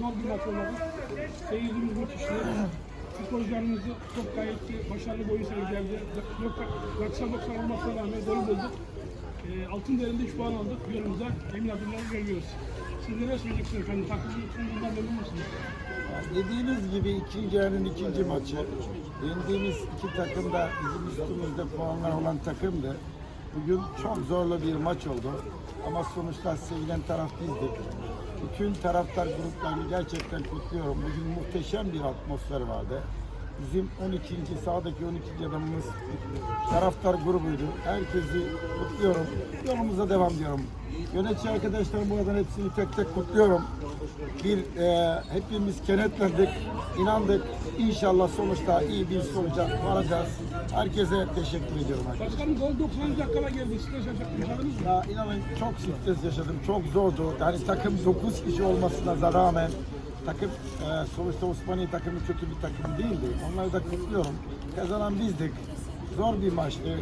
zor bir maç oynadık. Seyircimiz müthişti. Futbolcularımızı çok gayet başarılı bir oyun sergilendi. 90-90 olmasına rağmen gol bulduk. E, altın değerinde 3 puan aldık. Yolumuza emin adımlarla geliyoruz. Siz neler söyleyeceksiniz efendim? Takımın sunduğundan memnun musunuz? Dediğiniz gibi ikinci yarının ikinci maçı. Yendiğimiz iki takım da bizim üstümüzde puanlar olan takımdı. Bugün çok zorlu bir maç oldu. Ama sonuçta sevilen taraf bizdik. Bütün taraftar gruplarını gerçekten kutluyorum. Bugün muhteşem bir atmosfer vardı. Bizim 12. sağdaki 12. adamımız taraftar grubuydu. Herkesi kutluyorum. Yolumuza devam diyorum. Yönetici arkadaşlarım buradan hepsini tek tek kutluyorum. Bir e, hepimiz kenetlendik, inandık. İnşallah sonuçta iyi bir sonuca varacağız. Herkese teşekkür ediyorum. arkadaşlar. Başkanım gol 90. dakikada geldi. Stres yaşadınız mı? Ya inanın çok stres yaşadım, çok zordu. Yani takım 9 kişi olmasına rağmen takım e, sonuçta Osmaniye takımı kötü bir takım değildi. Onları da kutluyorum. Kazanan bizdik. Zor bir maçtı.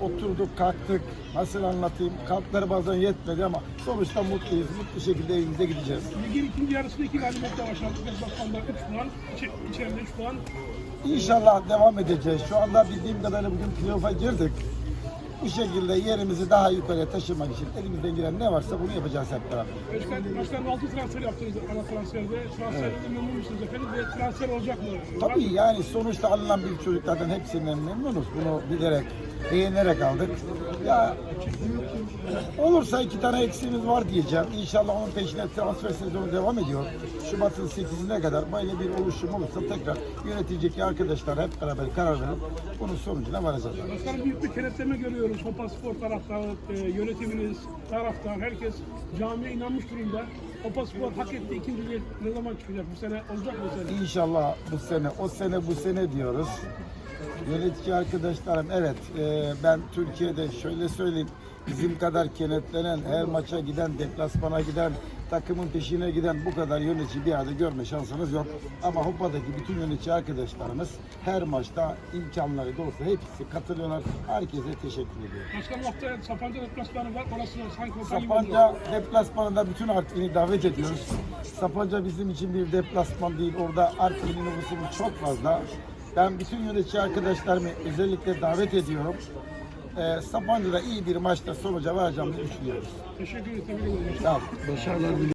Oturduk, kalktık. Nasıl anlatayım? Kalkları bazen yetmedi ama sonuçta mutluyuz. Mutlu şekilde evimize gideceğiz. Ligin ikinci yarısında iki galibiyetle başladık. Deplasmanda 3 puan, içi, içeride 3 puan. İnşallah devam edeceğiz. Şu anda bildiğim kadarıyla bugün playoff'a girdik. Bu şekilde yerimizi daha yukarıya taşımak için elimizden gelen ne varsa bunu yapacağız hep beraber. Başkan, başkanım 6 transfer yaptınız ana transferde. Transferde memnun musunuz efendim? Ve transfer olacak mı? Tabii yani sonuçta alınan bir çocuklardan hepsinden memnunuz. Bunu bilerek, beğenerek aldık. Ya olursa iki tane eksiğimiz var diyeceğim. İnşallah onun peşine transfer sezonu devam ediyor. Şubat'ın 8'ine kadar böyle bir oluşum olursa tekrar yönetici arkadaşlar hep beraber karar verip bunun sonucuna varacağız. Başkanım büyük bir kenetleme görüyoruz. Hopa Spor taraftarı, e, yönetiminiz, taraftar, herkes camiye inanmış durumda. Hopa Spor hak etti. İkinci ne zaman çıkacak? Bu sene olacak mı bu sene? İnşallah bu sene, o sene bu sene diyoruz. Yönetici arkadaşlarım evet e, ben Türkiye'de şöyle söyleyeyim bizim kadar kenetlenen her maça giden deplasmana giden takımın peşine giden bu kadar yönetici bir arada görme şansınız yok. Ama Hopa'daki bütün yönetici arkadaşlarımız her maçta imkanları da olsa hepsi katılıyorlar. Herkese teşekkür ediyorum. Başkanım haftaya Sapanca deplasmanı var. Orası sanki Hopa Sapanca deplasmanında bütün Artvin'i davet ediyoruz. Sapanca bizim için bir deplasman değil. Orada Artvin'in nüfusu çok fazla. Ben bütün yönetici arkadaşlarımı özellikle davet ediyorum. Ee, Sapanca'da iyi bir maçta sonuca varacağımızı düşünüyoruz. Teşekkür ederim. Sağ olun. Başarılar